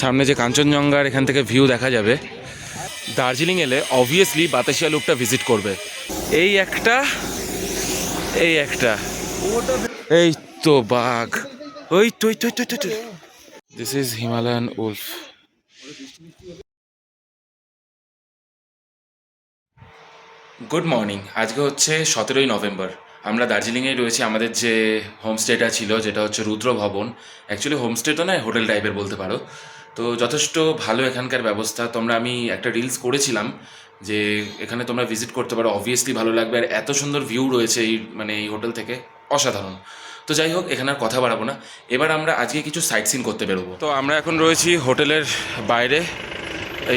সামনে যে কাঞ্চনজঙ্ঘার এখান থেকে ভিউ দেখা যাবে দার্জিলিং এলে অবভিয়াসলি বাতাসিয়া লুপটা ভিজিট করবে। এই একটা এই একটা। এই তো বাঘ। ওই তো তো তো, তো this is Himalayan wolf good morning আজকে হচ্ছে সতেরোই নভেম্বর। আমরা দার্জিলিংয়ে রয়েছি। আমাদের যে হোমস্টেটা ছিল যেটা হচ্ছে রুদ্র ভবন অ্যাকচুয়ালি হোমস্টে তো নয় হোটেল টাইপের বলতে পারো। তো যথেষ্ট ভালো এখানকার ব্যবস্থা। তোমরা আমি একটা রিলস করেছিলাম যে এখানে তোমরা ভিজিট করতে পারো। অবভিয়াসলি ভালো লাগবে আর এত সুন্দর ভিউ রয়েছে এই মানে এই হোটেল থেকে। অসাধারণ। তো যাই হোক, এখানে আর কথা বাড়াবো না। এবার আমরা আজকে কিছু সাইট সিন করতে বেরোবো। তো আমরা এখন রয়েছি হোটেলের বাইরে।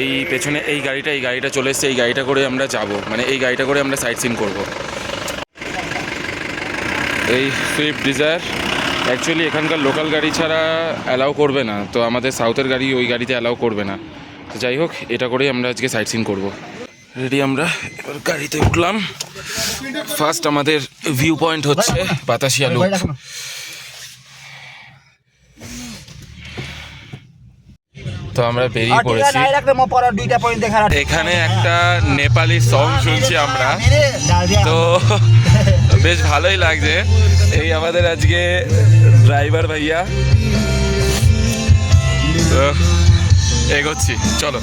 এই পেছনে এই গাড়িটা এই গাড়িটা চলে এসছে। এই গাড়িটা করে আমরা যাব। মানে এই গাড়িটা করে আমরা সাইট সিন করব। এই সুইফট ডিজায়ার অ্যাকচুয়ালি এখানকার লোকাল গাড়ি ছাড়া অ্যালাউ করবে না। তো আমাদের সাউথের গাড়ি ওই গাড়িতে অ্যালাউ করবে না। তো যাই হোক এটা করেই আমরা আজকে সাইট সিন করব। রেডি আমরা? এবার গাড়িতে উঠলাম। ফার্স্ট আমাদের ভিউ পয়েন্ট হচ্ছে বাতাসিয়া লুপ তো আমরা বেরিয়ে পড়েছি। এখানে একটা নেপালি সং শুনছি আমরা। তো বেশ ভালোই লাগছে। এই আমাদের আজকে ড্রাইভার ভাইয়া। এগোচ্ছি, চলো।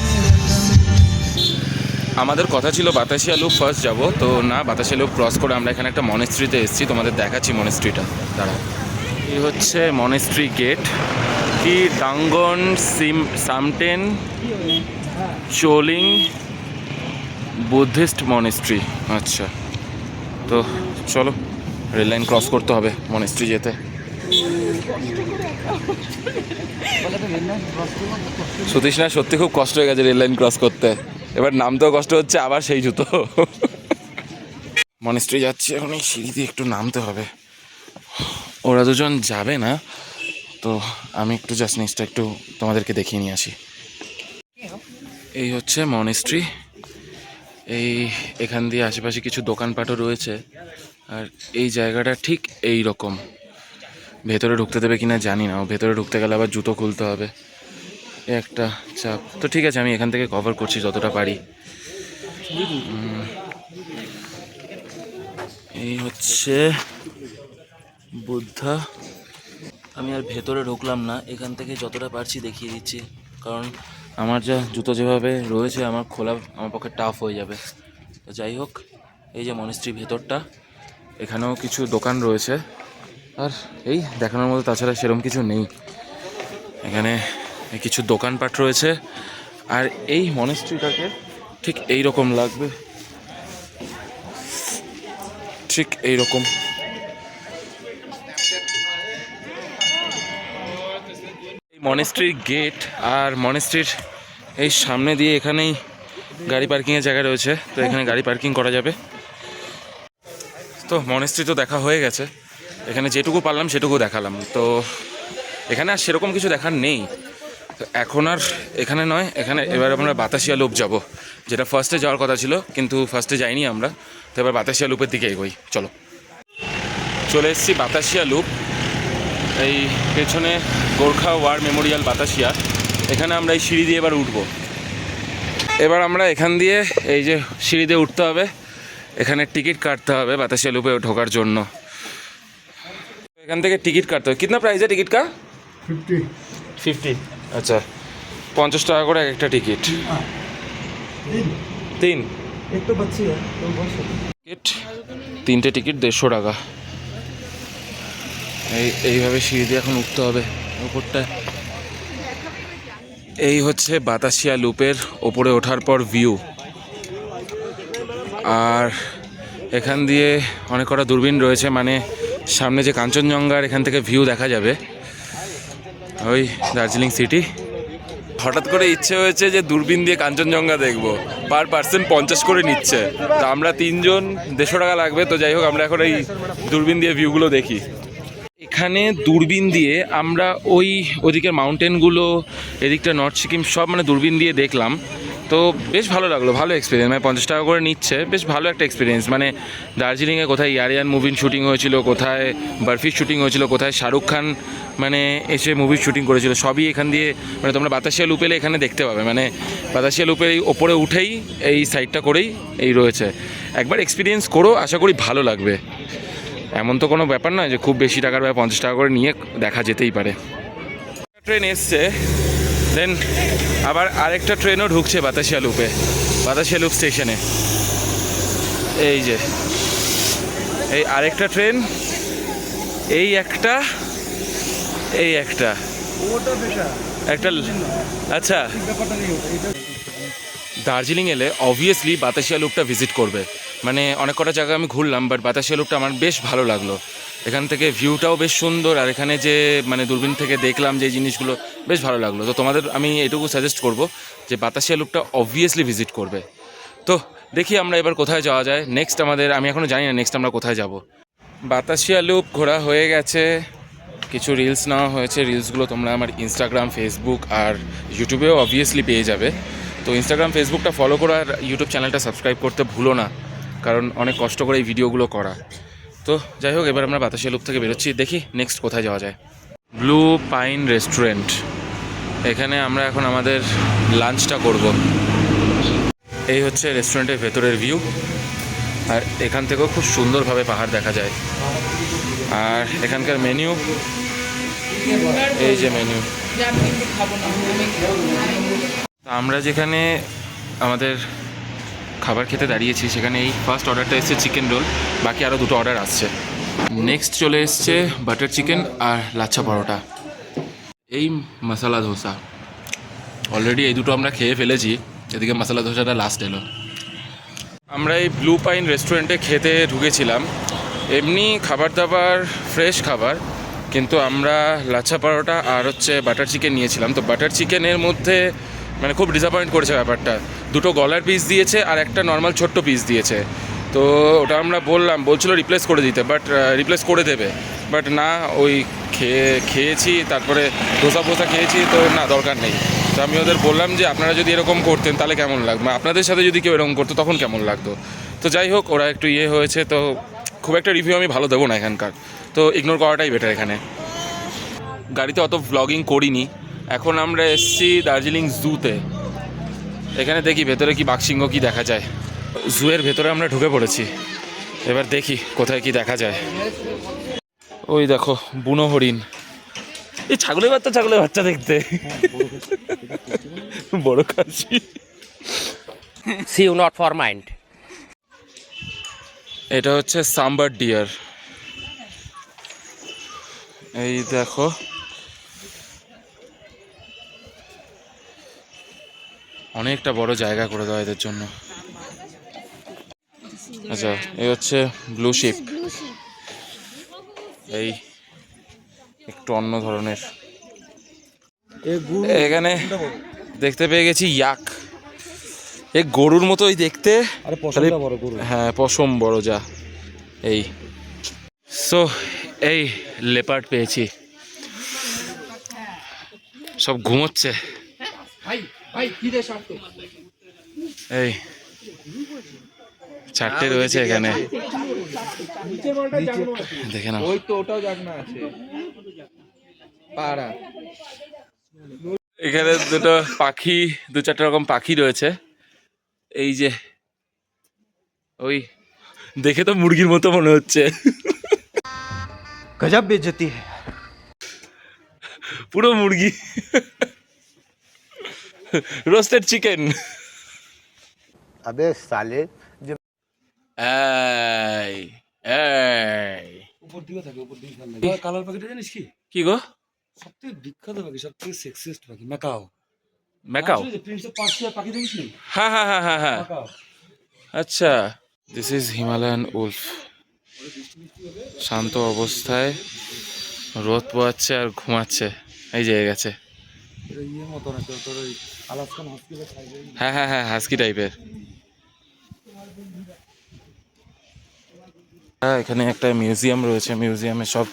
আমাদের কথা ছিল বাতাসিয়া লুপ ফার্স্ট যাব, তো না, বাতাসিয়া লুপ ক্রস করে আমরা এখানে একটা মনেস্ট্রিতে এসেছি, তোমাদের দেখাচ্ছি মনেস্ট্রিটা দাঁড়া এই হচ্ছে মনেস্ট্রি গেট কি ডাঙ্গন, সিম, সামটেন, চোলিং, বুদ্ধিস্ট মনেস্ট্রি আচ্ছা। তো চলো, রেল লাইন ক্রস করতে হবে মনেস্ট্রি যেতে। সতীশ না, সত্যি খুব কষ্ট হয়ে গেছে রেল লাইন ক্রস করতে। এবার নামতেও কষ্ট হচ্ছে, আবার সেই জুতো। মনেস্ট্রি যাচ্ছি এখন, এই সিঁড়ি দিয়ে একটু নামতে হবে। ওরা দুজন যাবে না, তো আমি একটু জাস্ট নিচটা একটু তোমাদেরকে দেখিয়ে নিয়ে আসি। এই হচ্ছে মনেস্ট্রি এই এখান দিয়ে আশেপাশে কিছু দোকানপাটও রয়েছে। আর এই জায়গাটা ঠিক এই রকম। ভেতরে ঢুকতে দেবে কিনা জানি না। ও ভেতরে ঢুকতে গেলে আবার জুতো খুলতে হবে। একটা চাপ। তো ঠিক আছে, আমি এখান থেকে কভার করছি যতটা পারি। এই হচ্ছে বুদ্ধা। আমি আর ভেতরে ঢুকলাম না। এখান থেকে যতটা পারছি দেখিয়ে দিচ্ছি। কারণ আমার যা জুতো যেভাবে রয়েছে, আমার খোলা, আমার পক্ষে টাফ হয়ে যাবে। তো যাই হোক, এই যে মনিস্ট্রি ভেতরটা এখানেও কিছু দোকান রয়েছে। আর এই দেখানোর মতো তাছাড়া সেরকম কিছু নেই। এখানে কিছু দোকানপাট রয়েছে। আর এই মনেস্ট্রিটাকে ঠিক এই রকম লাগবে। ঠিক এই রকম এই মনেস্ট্রির গেট আর মনেস্ট্রির এই সামনে দিয়ে এখানেই গাড়ি পার্কিংয়ের জায়গা রয়েছে। তো এখানে গাড়ি পার্কিং করা যাবে। তো মনেস্ট্রি তো দেখা হয়ে গেছে। এখানে যেটুকু পারলাম সেটুকু দেখালাম। তো এখানে আর সেরকম কিছু দেখার নেই। তো এখন আর এখানে নয়, এখানে এবার আমরা বাতাসিয়া লুপ যাব, যেটা ফার্স্টে যাওয়ার কথা ছিল, কিন্তু ফার্স্টে যাইনি আমরা। তো এবার বাতাসিয়া লুপের দিকে এগোই, চলো। চলে এসেছি বাতাসিয়া লুপ। এই পেছনে গোর্খা ওয়ার মেমোরিয়াল বাতাসিয়া। এখানে আমরা এই সিঁড়ি দিয়ে এবার উঠবো। এবার আমরা এখান দিয়ে এই যে সিঁড়ি দিয়ে উঠতে হবে। এখানে টিকিট কাটতে হবে বাতাসিয়া লুপে ঢোকার জন্য। এখান থেকে টিকিট কাটতে হবে। কিতনা প্রাইস টিকিট কা? ফিফটি ফিফটি আচ্ছা। পঞ্চাশ টাকা করে একটা টিকিট। তিন। টিকিট? তিনটে টিকিট দেড়শো টাকা। এই এইভাবে সিঁড়ি দিয়ে এখন উঠতে হবে উপরটা এই হচ্ছে বাতাসিয়া লুপের ওপরে ওঠার পর ভিউ আর এখান দিয়ে অনেক কটা দূরবীন রয়েছে মানে সামনে যে কাঞ্চনজঙ্ঘার এখান থেকে ভিউ দেখা যাবে, ওই দার্জিলিং সিটি হঠাৎ করে ইচ্ছে হয়েছে যে দূরবীন দিয়ে কাঞ্চনজঙ্ঘা দেখব পার পার্সেন্ট পঞ্চাশ করে নিচ্ছে। তো আমরা তিনজন, দেড়শো টাকা লাগবে, তো যাই হোক, আমরা এখন এই দূরবীন দিয়ে ভিউগুলো দেখি। এখানে দূরবীন দিয়ে আমরা ওই ওদিকের মাউন্টেনগুলো এদিকটা নর্থ সিকিম, সব মানে দূরবীন দিয়ে দেখলাম। তো বেশ ভালো লাগল, ভালো এক্সপিরিয়েন্স মানে পঞ্চাশ টাকা করে নিচ্ছে, বেশ ভালো একটা এক্সপিরিয়েন্স মানে দার্জিলিংয়ে কোথায় ইয়ারিয়ান মুভির শুটিং হয়েছিল, কোথায় বরফির শুটিং হয়েছিল, কোথায় শাহরুখ খান মানে এসে মুভির শুটিং করেছিল, সবই এখান দিয়ে মানে তোমরা বাতাসিয়া লুপেলে এখানে দেখতে পাবে। মানে বাতাসিয়া লুপের এই ওপরে উঠেই এই সাইডটা করেই এই রয়েছে। একবার এক্সপিরিয়েন্স করো, আশা করি ভালো লাগবে। এমন তো কোনো ব্যাপার নয় যে খুব বেশি টাকার বা পঞ্চাশ টাকা করে নিয়ে দেখা যেতেই পারে। ট্রেন এসছে দেন আবার আরেকটা ট্রেনও ঢুকছে বাতাসিয়া লুপে বাতাসিয়া লুপ স্টেশনে এই যে এই আরেকটা ট্রেন এই একটা এই একটা। একটা আচ্ছা। দার্জিলিং এলে অবভিয়াসলি বাতাসিয়া লুপটা ভিজিট করবে। মানে অনেক কটা জায়গা আমি ঘুরলাম বাট বাতাসিয়া লুপটা আমার বেশ ভালো লাগল। এখান থেকে ভিউটাও বেশ সুন্দর, আর এখানে যে মানে দূরবীন থেকে দেখলাম যে জিনিসগুলো, বেশ ভালো লাগল। তো তোমাদের, আমি এটুকু সাজেস্ট করব যে বাতাসিয়া লুপটা অবভিয়াসলি ভিজিট করবে। তো দেখি আমরা এবার কোথায় যাওয়া যায়। নেক্সট আমাদের, আমি এখনও জানি না নেক্সট আমরা কোথায় যাব। বাতাসিয়া লুপ ঘোরা হয়ে গেছে। কিছু রিলস নেওয়া হয়েছে। রিলসগুলো তোমরা আমার ইনস্টাগ্রাম ফেসবুক আর ইউটিউবেও অবভিয়াসলি পেয়ে যাবে। তো ইনস্টাগ্রাম ফেসবুকটা ফলো করো আর ইউটিউব চ্যানেলটা সাবস্ক্রাইব করতে ভুলো না, কারণ অনেক কষ্ট করে এই ভিডিওগুলো করা। তো যাই হোক, এবার আমরা বাতাসিয়া লুপ থেকে বেরোচ্ছি। দেখি নেক্সট কোথায় যাওয়া যায়। ব্লু পাইন রেস্টুরেন্ট এখানে আমরা এখন আমাদের লাঞ্চটা করব। এই হচ্ছে রেস্টুরেন্টের ভেতরের ভিউ আর এখান থেকেও খুব সুন্দরভাবে পাহাড় দেখা যায়। আর এখানকার মেনু এই যে মেনু আমরা যেখানে আমাদের খাবার খেতে দাঁড়িয়েছি, সেখানে এই ফার্স্ট অর্ডারটা এসেছে চিকেন রোল বাকি আরও দুটো অর্ডার আসছে। নেক্সট চলে এসছে বাটার চিকেন আর লাচ্ছা পরোটা। এই মশলা ধোসা অলরেডি এই দুটো আমরা খেয়ে ফেলেছি, এদিকে মশলা ধোসাটা লাস্ট এলো। আমরা এই ব্লু পাইন রেস্টুরেন্টে খেতে ঢুকেছিলাম। এমনি খাবার দাবার ফ্রেশ খাবার, কিন্তু আমরা লাচ্ছা পরোটা আর হচ্ছে বাটার চিকেন নিয়েছিলাম। তো বাটার চিকেনের মধ্যে মানে খুব ডিসঅ্যাপয়েন্ট করেছে ব্যাপারটা। দুটো গলার পিস দিয়েছে আর একটা নর্মাল ছোট্ট পিস দিয়েছে। তো ওটা আমরা বললাম, বলছিল রিপ্লেস করে দিতে বাট রিপ্লেস করে দেবে। বাট না, ওই খেয়ে, খেয়েছি, তারপরে ধোসা ফোসা খেয়েছি, তো না, দরকার নেই। তো আমি ওদের বললাম যে, আপনারা যদি এরকম করতেন, তাহলে কেমন লাগবে? আপনাদের সাথে যদি কেউ এরকম করতো, তখন কেমন লাগতো? তো যাই হোক, ওরা একটু ইয়ে হয়েছে, তো খুব একটা রিভিউ আমি ভালো দেবো না এখানকার। তো ইগনোর করাটাই বেটার এখানে। গাড়িতে অত ভ্লগিং করিনি। এখন আমরা এসছি দার্জিলিং জুতে। এখানে দেখি ভেতরে কি বাঘসিংহ কি দেখা যায়। জুয়ের ভেতরে আমরা ঢুকে পড়েছি। এবার দেখি কোথায় কি দেখা যায়। ওই দেখো বুনো হরিণ। এই ছাগলের বাচ্চা ছাগলের বাচ্চা দেখতে। বড় কাশি। See you not for mind এটা হচ্ছে সাম্বার ডিয়ার। এই দেখো অনেকটা বড় জায়গা করে দেওয়া এদের জন্য। আচ্ছা এই হচ্ছে ব্লু শিপ এই একটু অন্য ধরনের। এখানে দেখতে পেয়ে গেছি ইয়াক এ গরুর মতোই দেখতে। আরে পছন্দ বড় গরু হ্যাঁ পশম বড় যা। এই। সো এই লেপার্ড পেয়েছি। সব ঘুমোচ্ছে। এই চারটে রয়েছে এখানে। দেখে ওই তো ওটাও জাগনা আছে। পাড়া। এখানে দুটো পাখি দু চারটে রকম পাখি রয়েছে। এই যে ওই দেখে তো মুরগির মতো মনে হচ্ছে। গজাব বেজতি পুরো মুরগি। রোস্টেড চিকেন আবে সালে এই এই। উপর দিকে থাকে উপর দিকে থাকে কালার জানিস কি? কি গো? সবচেয়ে বিখ্যাত পাখি সেক্সিস্ট পাখি ম্যাকাও ম্যাকাও পাখি দেখিস হ্যাঁ হ্যাঁ হ্যাঁ হ্যাঁ হ্যাঁ। আচ্ছা দিস ইজ হিমালয়ান উলফ শান্ত অবস্থায় রোদ পোয়াচ্ছে আর ঘুমাচ্ছে এই জায়গা গেছে। হ্যাঁ হ্যাঁ হ্যাঁ হাস্কি টাইপের হ্যাঁ এখানে একটা মিউজিয়াম রয়েছে। মিউজিয়ামে সব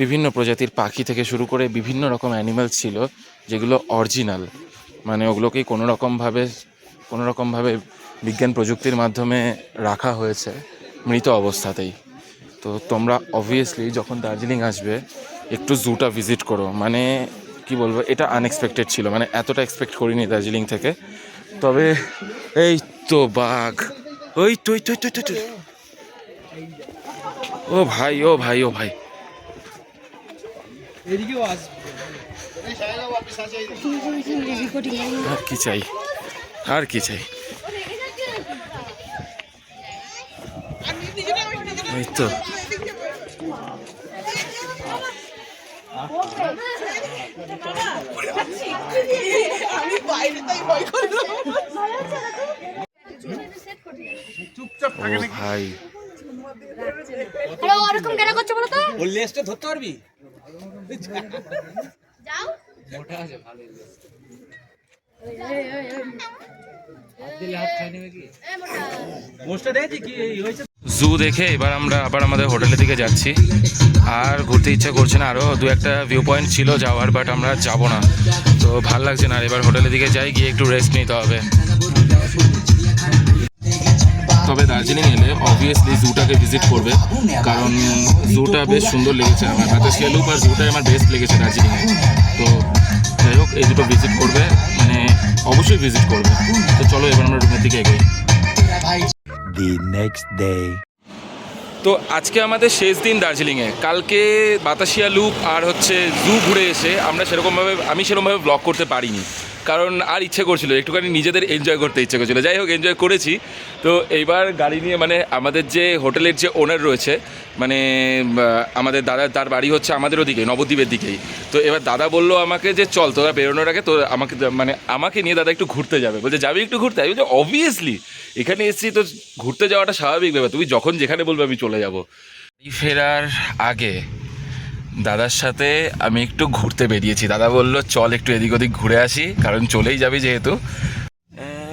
বিভিন্ন প্রজাতির পাখি থেকে শুরু করে বিভিন্ন রকম অ্যানিমাল ছিল, যেগুলো অরিজিনাল মানে ওগুলোকেই কোনো রকমভাবে কোনো বিজ্ঞান প্রযুক্তির মাধ্যমে রাখা হয়েছে মৃত অবস্থাতেই। তো তোমরা অবভিয়াসলি যখন দার্জিলিং আসবে, একটু জুটা ভিজিট করো। মানে কি বলব, এটা আনএক্সপেক্টেড ছিল। মানে এতটা এক্সপেক্ট করিনি দার্জিলিং থেকে। তবে এই তো বাঘ। ওই তুই তুই তুই তুই ও ভাই ও ভাই ও ভাই। আর কি চাই? আর কি চাই? এই তো। আমি বাইরে তাই ভয় করলাম ও ভাই। আরে ওরকম কেন করছ বলো তো? ওর লেজটা ধরতে পারবি? যাও। মোষটা দেখেছি কি হয়েছে জু দেখে এবার আমরা আবার আমাদের হোটেলের দিকে যাচ্ছি। আর ঘুরতে ইচ্ছা করছে না আরও দু একটা ভিউ পয়েন্ট ছিল যাওয়ার বাট আমরা যাব না। তো ভালো লাগছে না, আর এবার হোটেলের দিকে যাই, গিয়ে একটু রেস্ট নিতে হবে। তবে দার্জিলিং এলে অবভিয়াসলি জুটাকে ভিজিট করবে, কারণ জুটা বেশ সুন্দর লেগেছে আমার বাতাসিয়া লুপ আর জুটাই আমার বেস্ট লেগেছে দার্জিলিংয়ে তো যাই হোক, এই দুটো ভিজিট করবে মানে অবশ্যই ভিজিট করবে। তো চলো, এবার আমরা রুমের দিকে এগোই। The next day. তো আজকে আমাদের শেষ দিন দার্জিলিংয়ে। কালকে বাতাসিয়া লুপ আর হচ্ছে জু ঘুরে এসে আমরা সেরকমভাবে আমি সেরকমভাবে ব্লগ করতে পারিনি। কারণ আর ইচ্ছে করছিল একটুখানি নিজেদের এনজয় করতে ইচ্ছে করছিল। যাই হোক এনজয় করেছি। তো এইবার গাড়ি নিয়ে মানে আমাদের যে হোটেলের যে ওনার রয়েছে মানে আমাদের দাদা, তার বাড়ি হচ্ছে আমাদের ওদিকে, নবদ্বীপের দিকেই। তো এবার দাদা বলল আমাকে যে, চল, তোরা বেরোনোর আগে তো আমাকে মানে আমাকে নিয়ে দাদা একটু ঘুরতে যাবে। বলছে, যাবি একটু ঘুরতে? আমি বলছি অবভিয়াসলি এখানে এসেছি তো ঘুরতে যাওয়াটা স্বাভাবিক ব্যাপার। তুমি যখন যেখানে বলবে আমি চলে যাব। ফেরার আগে দাদার সাথে আমি একটু ঘুরতে বেরিয়েছি। দাদা বলল চল একটু এদিক ওদিক ঘুরে আসি কারণ চলেই যাবি যেহেতু।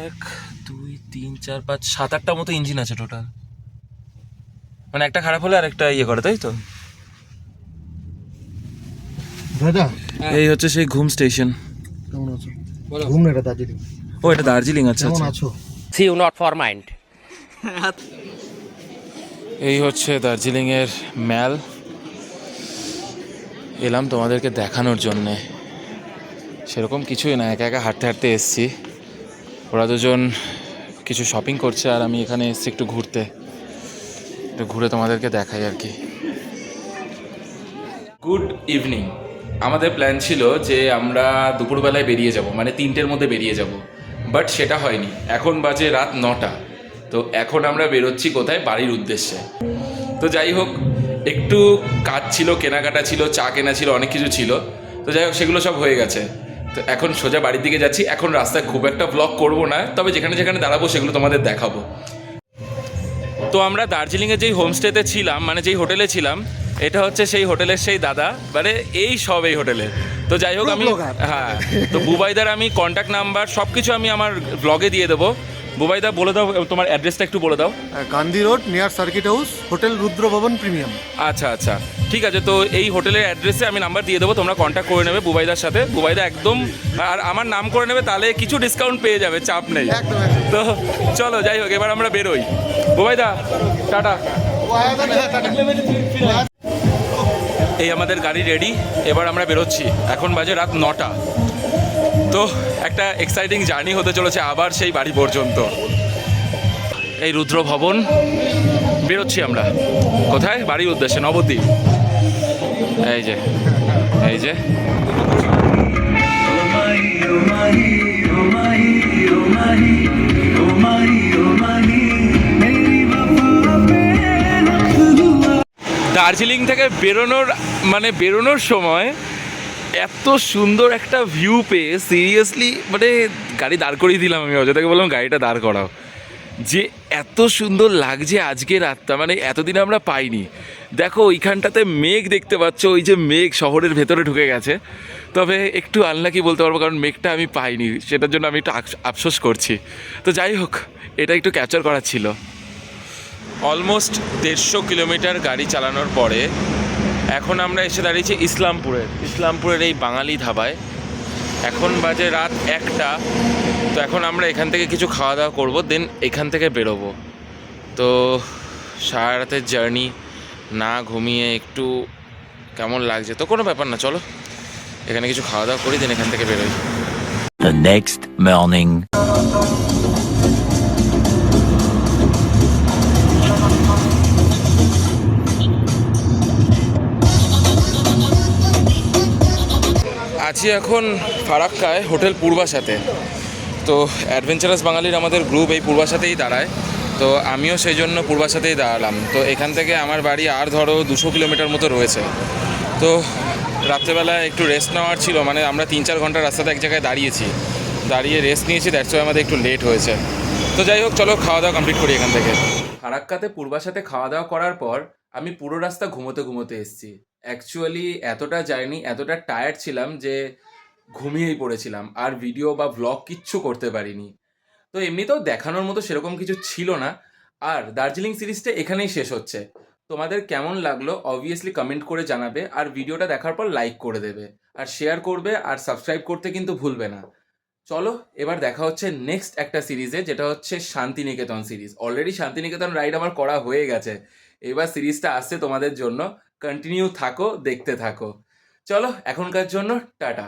এক দুই তিন চার পাঁচ সাত আটটা মতো ইঞ্জিন আছে টোটাল মানে একটা খারাপ হলে আর একটা ইয়ে করে তাই তো? দাদা এই হচ্ছে সেই ঘুম স্টেশন কেমন আছো? ঘুম এটা দার্জিলিং? ও এটা দার্জিলিং আচ্ছা কেমন আচ্ছা। আছো? See you not for mind. এই হচ্ছে দার্জিলিংয়ের ম্যাল। এলাম তোমাদেরকে দেখানোর জন্যে। সেরকম কিছুই না, একা একা হাঁটতে হাঁটতে এসছি। ওরা দুজন কিছু শপিং করছে আর আমি এখানে এসছি একটু ঘুরতে। একটু ঘুরে তোমাদেরকে দেখাই আর কি। গুড ইভিনিং আমাদের প্ল্যান ছিল যে আমরা দুপুরবেলায় বেরিয়ে যাব মানে তিনটের মধ্যে বেরিয়ে যাব। বাট সেটা হয়নি। এখন বাজে রাত নটা। তো এখন আমরা বেরোচ্ছি কোথায়? বাড়ির উদ্দেশ্যে। তো যাই হোক একটু কাজ ছিল কেনাকাটা ছিল চা কেনা ছিল অনেক কিছু ছিল। তো যাই হোক সেগুলো সব হয়ে গেছে। তো এখন সোজা বাড়ির দিকে যাচ্ছি। এখন রাস্তায় খুব একটা ব্লগ করব না তবে যেখানে যেখানে দাঁড়াবো সেগুলো তোমাদের দেখাবো। তো আমরা দার্জিলিংয়ে যেই হোমস্টেতে ছিলাম মানে যেই হোটেলে ছিলাম এটা হচ্ছে সেই হোটেলের সেই দাদা। মানে এই সব এই হোটেলে। তো যাই হোক আমি হ্যাঁ তো বুবাইদার আমি কন্ট্যাক্ট নাম্বার সব কিছু আমি আমার ব্লগে দিয়ে দেবো। বুবাইদা বলে দাও তোমার অ্যাড্রেসটা একটু বলে দাও। Gandhi road near circuit house hotel Rudrabhawan premium. আচ্ছা আচ্ছা। ঠিক আছে তো এই হোটেলের অ্যাড্রেসে আমি নাম্বার দিয়ে দেবো তোমরা কন্ট্যাক্ট করে নেবে বুবাইদার সাথে। বুবাইদা একদম আর আমার নাম করে নেবে তাহলে কিছু ডিসকাউন্ট পেয়ে যাবে চাপ নেই। তো চলো যাই হোক এবার আমরা বেরোই। বুবাইদা টাটা। এই আমাদের গাড়ি রেডি এবার আমরা বেরোচ্ছি। এখন বাজে রাত নটা। তো একটা এক্সাইটিং জার্নি হতে চলেছে আবার সেই বাড়ি পর্যন্ত। এই রুদ্র ভবন, বেরোচ্ছি আমরা। কোথায়? বাড়ির উদ্দেশ্যে, নবদ্বীপ। এই যে এই যে। দার্জিলিং থেকে বেরোনোর মানে বেরোনোর সময় এত সুন্দর একটা ভিউ পেয়ে সিরিয়াসলি মানে গাড়ি দাঁড় করিয়ে দিলাম আমি অযোধ্যাকে বললাম গাড়িটা দাঁড় করাও। যে এত সুন্দর লাগছে আজকে রাতটা মানে এতদিন আমরা পাইনি। দেখো, ওইখানটাতে মেঘ দেখতে পাচ্ছ, ওই যে মেঘ শহরের ভেতরে ঢুকে গেছে। তবে একটু আনলাকি বলতে পারব, কারণ মেঘটা আমি পাইনি, সেটার জন্য আমি একটু আফসোস করছি। তো যাই হোক, এটা একটু ক্যাপচার করার ছিল। অলমোস্ট দেড়শো কিলোমিটার গাড়ি চালানোর পরে এখন আমরা এসে দাঁড়িয়েছি ইসলামপুরের ইসলামপুরের এই বাঙালি ধাবায়। এখন বাজে রাত একটা। তো এখন আমরা এখান থেকে কিছু খাওয়া দাওয়া করব, দেন এখান থেকে বেরোবো। তো সারা রাতের জার্নি, না ঘুমিয়ে একটু কেমন লাগছে? তো কোনো ব্যাপার না, চলো। এখানে কিছু খাওয়া দাওয়া করি, দেন এখান থেকে বেরোই। The next morning. আছি এখন ফারাক্কায় হোটেল পূর্বাসাতে তো অ্যাডভেঞ্চারাস বাঙালির আমাদের গ্রুপ এই পূর্বাসাতেই দাঁড়ায়। তো আমিও সেই জন্য পূর্বাসাতেই দাঁড়ালাম। তো এখান থেকে আমার বাড়ি আর ধরো দুশো কিলোমিটার মতো রয়েছে। তো রাত্রেবেলা একটু রেস্ট নেওয়ার ছিল মানে আমরা তিন চার ঘণ্টা রাস্তাতে এক জায়গায় দাঁড়িয়েছি। দাঁড়িয়ে রেস্ট নিয়েছি ওয়াই আমাদের একটু লেট হয়েছে। তো যাই হোক, চলো খাওয়া দাওয়া কমপ্লিট করি এখান থেকে। ফারাক্কাতে পূর্বাসাতে খাওয়া দাওয়া করার পর আমি পুরো রাস্তা ঘুমোতে ঘুমোতে এসেছি। অ্যাকচুয়ালি এতটা জার্নি এতটা টায়ার্ড ছিলাম যে ঘুমিয়েই পড়েছিলাম। আর ভিডিও বা ভ্লগ কিচ্ছু করতে পারিনি। তো এমনিতেও দেখানোর মতো সেরকম কিছু ছিল না। আর দার্জিলিং সিরিজটা এখানেই শেষ হচ্ছে। তোমাদের কেমন লাগল অবভিয়াসলি কমেন্ট করে জানাবে। আর ভিডিওটা দেখার পর লাইক করে দেবে। আর শেয়ার করবে আর সাবস্ক্রাইব করতে কিন্তু ভুলবে না। চলো, এবার দেখা হচ্ছে নেক্সট একটা সিরিজে, যেটা হচ্ছে Shantiniketan series. Already Shantiniketan ride আমার করা হয়ে গেছে। এবার সিরিজটা আসছে তোমাদের জন্য। কন্টিনিউ থাকো দেখতে থাকো। চলো এখনকার জন্য টাটা।